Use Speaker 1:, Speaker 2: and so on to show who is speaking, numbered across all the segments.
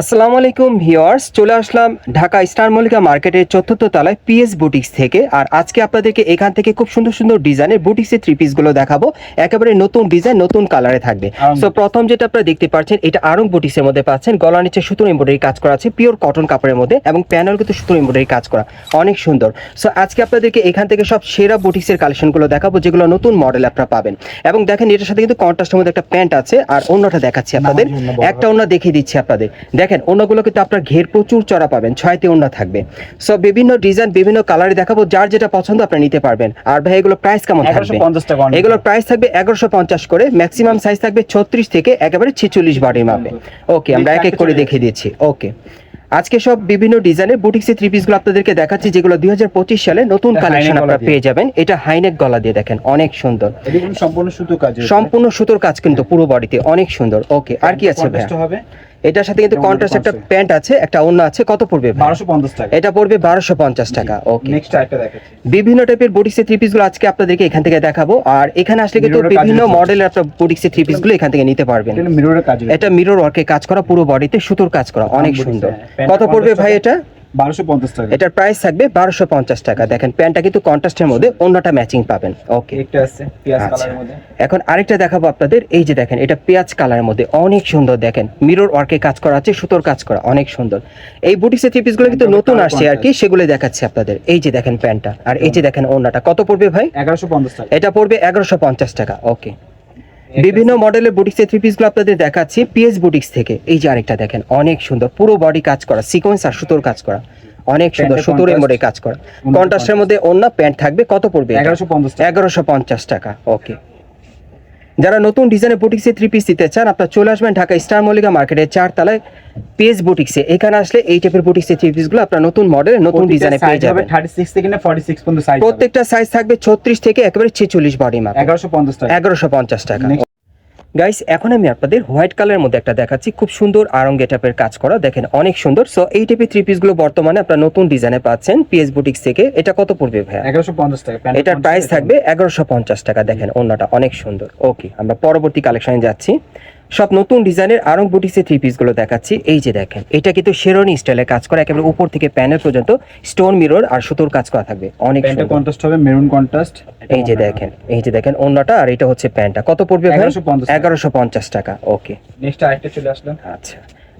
Speaker 1: আসসালামু আলাইকুম ভিওয়ার্স চলে আসলাম ঢাকা স্টার মল্লিকা মার্কেটের চতুর্থ তলায় পিএস বুটিক্স থেকে। আর আজকে আপনাদেরকে এখান থেকে খুব সুন্দর সুন্দর ডিজাইনের বুটিক্সের থ্রি পিসগুলো দেখাবো। একেবারে নতুন ডিজাইন নতুন কালারে থাকবে। সো প্রথম যেটা আপনারা দেখতে পাচ্ছেন এটা আরং বুটিক্সের মধ্যে পাচ্ছেন। গলার নিচে সুতোর এমব্রয়ডারি কাজ করা আছে পিওর কটন কাপড়ের মধ্যে এবং প্যানেল কিন্তু সুতোর এমব্রয়ডারি কাজ করা। অনেক সুন্দর। সো আজকে আপনাদেরকে এখান থেকে সব সেরা বুটিক্সের কালেকশনগুলো দেখাবো যেগুলো নতুন মডেল আপনারা পাবেন। এবং দেখেন এটার সাথে কিন্তু কন্ট্রাস্টের মধ্যে একটা প্যান্ট আছে। আর অন্যটা দেখাচ্ছি আপনাদের। একটা অন্য দেখিয়ে দিচ্ছি আপনাদের। দেখেন অন্যগুলো কিন্তু আপনার ঘের প্রচুর চড়া পাবেন ছয়তে অন্য থাকবে। সো বিভিন্ন ডিজাইন বিভিন্ন কালারে দেখাবো যার যেটা পছন্দ আপনি নিতে পারবেন। আর ভাই এগুলো প্রাইস কেমন থাকবে। এগুলোর প্রাইস থাকবে এগারোশো পঞ্চাশ করে ম্যাক্সিমাম সাইজ থাকবে ছত্রিশ থেকে একেবারে ছেচল্লিশ বাড়ির মাপে। ওকে আমরা এক এক করে দেখিয়ে দিচ্ছি। ওকে আজকে সব বিভিন্ন ডিজাইনের বুটিক্স থ্রি পিসগুলো আপনাদেরকে দেখাচ্ছি যেগুলো দুই হাজার পঁচিশ সালে নতুন কালেকশন আপনারা পেয়ে যাবেন। এটা হাইনেক গলা দিয়ে দেখেন অনেক সুন্দর।
Speaker 2: সম্পূর্ণ সুতো কাজ
Speaker 1: সম্পূর্ণ সুতোর কাজ কিন্তু পুরো বডিতে অনেক সুন্দর। ওকে আর কি আছে
Speaker 2: হবে?
Speaker 1: এটার সাথে কিন্তু কন্ট্রাস্ট একটা প্যান্ট আছে একটা অন্য আছে কত পড়বে ভাই?
Speaker 2: বারোশো পঞ্চাশ টাকা।
Speaker 1: এটা পড়বে বারোশো পঞ্চাশ টাকা ওকে
Speaker 2: নেক্সট দেখাচ্ছি।
Speaker 1: বিভিন্ন টাইপের বুটিক্সের থ্রি পিসগুলো আজকে আপনাদেরকে এখান থেকে দেখাবো আর এখানে আসলে কিন্তু বিভিন্ন
Speaker 2: মডেল
Speaker 1: মডেলের আপনার বুটিক্সের থ্রি পিসগুলো এখান থেকে নিতে পারবেন।
Speaker 2: এটা মিররের কাজ
Speaker 1: এটা মিরর ওয়ার্কে কাজ করা পুরো বডিতে সুতোর কাজ করা অনেক সুন্দর।
Speaker 2: হ্যাঁ।
Speaker 1: কত পড়বে ভাই এটা?
Speaker 2: টাকা।
Speaker 1: এটার প্রাইস থাকবে বারোশো পঞ্চাশ টাকা। দেখেন প্যান্টটা কিন্তু কন্ট্রাস্টের মধ্যে অন্যটা ম্যাচিং পাবেন। ওকে
Speaker 2: একটা আছে পেঁয়াজ
Speaker 1: আচ্ছা।
Speaker 2: কালারের মধ্যে।
Speaker 1: এখন আরেকটা দেখাবো আপনাদের। এই যে দেখেন এটা পেঁয়াজ কালারের মধ্যে অনেক সুন্দর। দেখেন মিরর ওয়ার্কে কাজ করা আছে সুতোর কাজ করা অনেক সুন্দর। এই বুটিক্সের থ্রি পিসগুলো কিন্তু নতুন আসছে আর কি সেগুলো দেখাচ্ছি আপনাদের। এই যে দেখেন প্যান্টটা আর এই যে দেখেন ওন্নাটা কত পড়বে ভাই?
Speaker 2: এগারোশো পঞ্চাশ টাকা।
Speaker 1: এটা পড়বে এগারোশো পঞ্চাশ টাকা। ওকে বিভিন্ন মডেলের বুটিক্সের থ্রি পিসগুলো আপনাদের দেখাচ্ছি। পিএস বুটিক্স থেকে। এই যে আরেকটা দেখেন অনেক সুন্দর। পুরো বডি কাজ করা সিকোয়েন্স আর সুতোর কাজ করা। অনেক সুন্দর সুতোর এমব্রয়ডারি কাজ করা। কন্ট্রাস্টের মধ্যে অন্য প্যান্ট থাকবে। কত পড়বে
Speaker 2: এগারোশো পঞ্চাশ টাকা।
Speaker 1: ওকে যারা নতুন ডিজাইনের বুটিক্সে থ্রি পিস দিতে চান আপনার চলে আসবেন ঢাকা স্টার মল্লিকা মার্কেটের চার তলায় পেজ বুটিক্সে এখানে আসলে এই টাইপের বুটিক্সে থ্রি পিসগুলো আপনার নতুন মডেল নতুন ডিজাইনে পেয়ে যাবেন।
Speaker 2: থার্টি সিক্স থেকে না ফর্টি সিক্স পর্যন্ত সাইজ
Speaker 1: প্রত্যেকটা সাইজ থাকবে ছত্রিশ থেকে একেবারে ছেচল্লিশ বডি মাপ।
Speaker 2: এগারোশো পঞ্চাশ টাকা।
Speaker 1: এগারোশো পঞ্চাশ টাকা।
Speaker 2: Next.
Speaker 1: গাইস এখন আমি আপনাদের হোয়াইট কালারের মধ্যে একটা দেখাচ্ছি। খুব সুন্দর আরং গেটাপের কাজ করা। দেখেন অনেক সুন্দর। সো এই টাইপের থ্রি পিসগুলো বর্তমানে আপনারা নতুন ডিজাইনে পাচ্ছেন পিএস বুটিক্স থেকে। এটা কত পড়বে
Speaker 2: এগারোশো পঞ্চাশ টাকা।
Speaker 1: এটার প্রাইস থাকবে এগারোশো পঞ্চাশ টাকা। দেখেন অন্যটা অনেক সুন্দর। ওকে আমরা পরবর্তী কালেকশনে যাচ্ছি। সব নতুন ডিজাইনের আরং বুটিক্সে থ্রি পিসগুলো দেখাচ্ছি। এই যে দেখেন এটা কিন্তু শেরোনি স্টাইলে কাজ করা একেবারে উপর থেকে প্যানেল পর্যন্ত স্টোন মিরর আর সুতোর কাজ করা থাকবে। অনেক
Speaker 2: কন্ট্রাস্ট হবে মেরুন কন্ট্রাস্ট
Speaker 1: এই যে দেখেন এই যে দেখেন অন্যটা আর এটা হচ্ছে প্যান্টটা কত পড়বে ভাই?
Speaker 2: 1150
Speaker 1: এগারোশো পঞ্চাশ টাকা ওকে
Speaker 2: নেক্সট আরেকটা চলে আসলাম।
Speaker 1: আচ্ছা।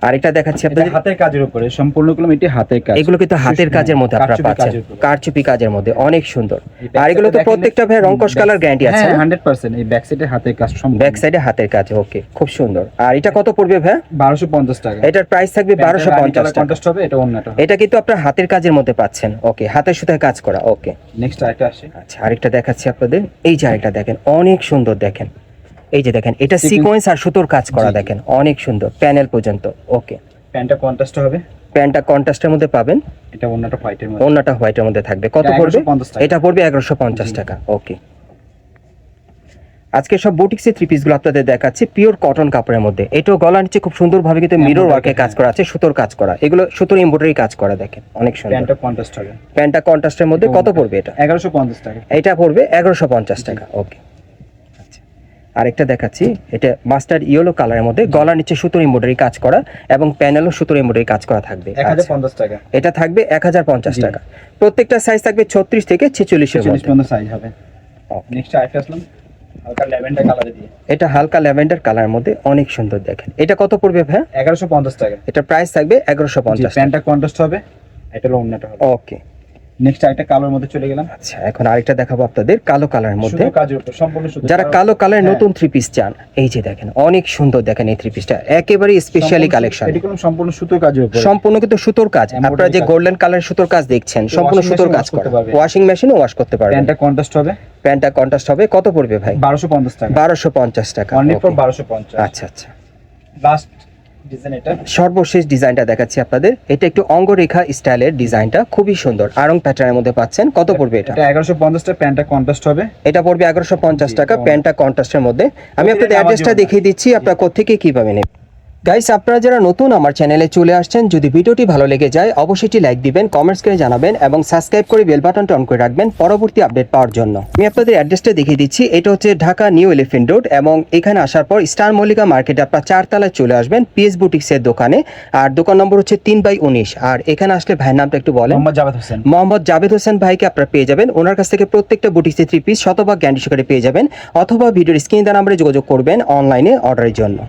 Speaker 1: আরেকটা দেখাচ্ছি আপনাদের।
Speaker 2: হাতের কাজের উপরে সম্পূর্ণগুলো এটি হাতের কাজ।
Speaker 1: এগুলো কিন্তু হাতের কাজের মধ্যে আপনারা পাচ্ছেন। কারচুপি কাজের মধ্যে অনেক সুন্দর। আর এগুলো তো প্রত্যেকটা ভাই রংকশ কালার গ্যারান্টি আছে
Speaker 2: হ্যাঁ হান্ড্রেড পার্সেন্ট এই ব্যাক সাইডে হাতের কাজ সম্পূর্ণ।
Speaker 1: ব্যাক সাইডে হাতের কাজ ওকে খুব সুন্দর। আর এটা কত পড়বে ভাই?
Speaker 2: বারোশো পঞ্চাশ টাকা।
Speaker 1: এটার প্রাইস থাকবে বারোশো পঞ্চাশ টাকা।
Speaker 2: কন্ট্রাস্ট হবে এটা অন্যটা
Speaker 1: এটা কিন্তু আপনার হাতের কাজের মধ্যে পাচ্ছেন ওকে হাতের সুতায় কাজ করা ওকে
Speaker 2: নেক্সট আরেকটা আসে।
Speaker 1: আচ্ছা আরেকটা দেখাচ্ছি আপনাদের। এই যে আরেকটা দেখেন অনেক সুন্দর দেখেন। এই যে দেখেন এটা সিকোয়েন্স আর সুতোর কাজ করা। দেখেন অনেক সুন্দর প্যানেল পর্যন্ত ওকে
Speaker 2: প্যান্টটা কন্ট্রাস্ট হবে?
Speaker 1: প্যান্টটা কন্ট্রাস্টের মধ্যে পাবেন।
Speaker 2: এটা অন্যটা হোয়াইটের মধ্যে।
Speaker 1: অন্যটা হোয়াইটের মধ্যে থাকবে। কত পড়বে?
Speaker 2: 1150।
Speaker 1: এটা পড়বে এগারোশো পঞ্চাশ
Speaker 2: জি।
Speaker 1: টাকা ওকে আজকে সব বুটিক্সের থ্রি পিসগুলো আপনাদের দেখাচ্ছি পিওর কটন কাপড়ের মধ্যে। এটাও গলার নিচে খুব সুন্দরভাবে কিন্তু মিরর ওয়ার্কে কাজ করা। আছে সুতোর কাজ করা। এগুলো সুতোর এমব্রয়ডারি কাজ করা দেখেন অনেক সুন্দর।
Speaker 2: প্যান্টটা কন্ট্রাস্ট হবে।
Speaker 1: প্যান্টটা কন্ট্রাস্টের মধ্যে কত পড়বে এটা?
Speaker 2: এগারোশো পঞ্চাশ টাকা।
Speaker 1: এটা পড়বে এগারোশো পঞ্চাশ টাকা ওকে আরেকটা দেখাচ্ছি। এটা মাস্টার ইয়েলো কালারের মধ্যে গলার নিচে সুতোর এমব্রয়ডারি কাজ করা এবং প্যানেলও সুতোর এমব্রয়ডারি কাজ করা থাকবে। আচ্ছা।
Speaker 2: টাকা।
Speaker 1: এটা থাকবে এক হাজার পঞ্চাশ। টাকা। প্রত্যেকটা সাইজ থাকবে ছত্রিশ থেকে ছেচল্লিশের
Speaker 2: চল্লিশ
Speaker 1: মধ্যে।
Speaker 2: সাইজ হবে। নেক্সট আসলাম। হালকা ল্যাভেন্ডার কালারে দিয়ে।
Speaker 1: এটা হালকা ল্যাভেন্ডার কালার মধ্যে অনেক সুন্দর দেখেন। এটা কত পড়বে ভাই
Speaker 2: এগারোশো পঞ্চাশ টাকা।
Speaker 1: এটা প্রাইস থাকবে এগারোশো পঞ্চাশ
Speaker 2: প্যান্টটা কন্ট্রাস্ট হবে এটা হলো অন্যটা হবে।
Speaker 1: ওকে
Speaker 2: নেক্সট আরেকটা কালোর মধ্যে চলে গেলাম।
Speaker 1: আচ্ছা এখন আরেকটা দেখাবো আপনাদের কালো কালারের মধ্যে।
Speaker 2: সম্পূর্ণ
Speaker 1: যারা কালো। কালার
Speaker 2: হ্যাঁ।
Speaker 1: নতুন থ্রি পিস চান এই যে দেখেন অনেক সুন্দর দেখেন এই থ্রি পিসটা একেবারে স্পেশালি কালেকশন
Speaker 2: সম্পূর্ণ সুতো কাজের উপর।
Speaker 1: সম্পূর্ণ কিন্তু সুতোর কাজ। আপনারা যে গোল্ডেন কালার সুতোর কাজ দেখছেন সম্পূর্ণ সুতোর কাজ
Speaker 2: করতে
Speaker 1: করা। ওয়াশিং মেশিনও ওয়াশ করতে পারবেন
Speaker 2: প্যান্টটা কন্ট্রাস্ট হবে?
Speaker 1: প্যান্টটা কন্ট্রাস্ট হবে কত পড়বে ভাই?
Speaker 2: বারোশো পঞ্চাশ টাকা।
Speaker 1: বারোশো পঞ্চাশ টাকা।
Speaker 2: অনলি ফর
Speaker 1: আচ্ছা আচ্ছা।
Speaker 2: লাস্ট
Speaker 1: সর্বশেষ ডিজাইনটা দেখাচ্ছি আপনাদের। এটা একটু অঙ্গরেখা স্টাইলের ডিজাইনটা খুবই সুন্দর। আরং প্যাটার্নের মধ্যে পাচ্ছেন। কত পড়বে এটা?
Speaker 2: এগারোশো পঞ্চাশ টাকা প্যান্টটা কন্ট্রাস্ট হবে।
Speaker 1: এটা পড়বে এগারোশো পঞ্চাশ টাকা প্যান্টটা কন্ট্রাস্টের মধ্যে। আমি আপনাদের অ্যাড্রেসটা দেখিয়ে দিচ্ছি আপনার কোথেকে কীভাবে নেবেন। গাইস আপনারা যারা নতুন আমার চ্যানেলে চলে আসছেন যদি ভিডিওটি ভালো লেগে যায় অবশ্যই লাইক দিবেন কমেন্টস করে জানাবেন এবং সাবস্ক্রাইব করে বেল বাটনটা অন করে রাখবেন পরবর্তী আপডেট পাওয়ার জন্য। আমি আপনাদের অ্যাড্রেসটা দেখিয়ে দিচ্ছি। এটা হচ্ছে ঢাকা নিউ এলিফেন্ট রোড এবং এখানে আসার পর স্টার মল্লিকা মার্কেটে আপনার চারতলায় চলে আসবেন পিএস বুটিক্সের দোকানে। আর দোকান নম্বর হচ্ছে তিন বাই উনিশ। আর এখানে আসলে ভাইয়ের নামটা একটু বলেন।
Speaker 2: মোহাম্মদ জাভেদ হোসেন।
Speaker 1: মোহাম্মদ জাভেদ হোসেন ভাইকে আপনারা পেয়ে যাবেন। ওনার কাছ থেকে প্রত্যেকটা বুটিক্সের থ্রি পিস শতভাগ গ্যারান্টি সহকারে পেয়ে যাবেন। অথবা ভিডিওর স্ক্রিন দেওয়া নাম্বারে যোগাযোগ করবেন অনলাইনে অর্ডারের জন্য।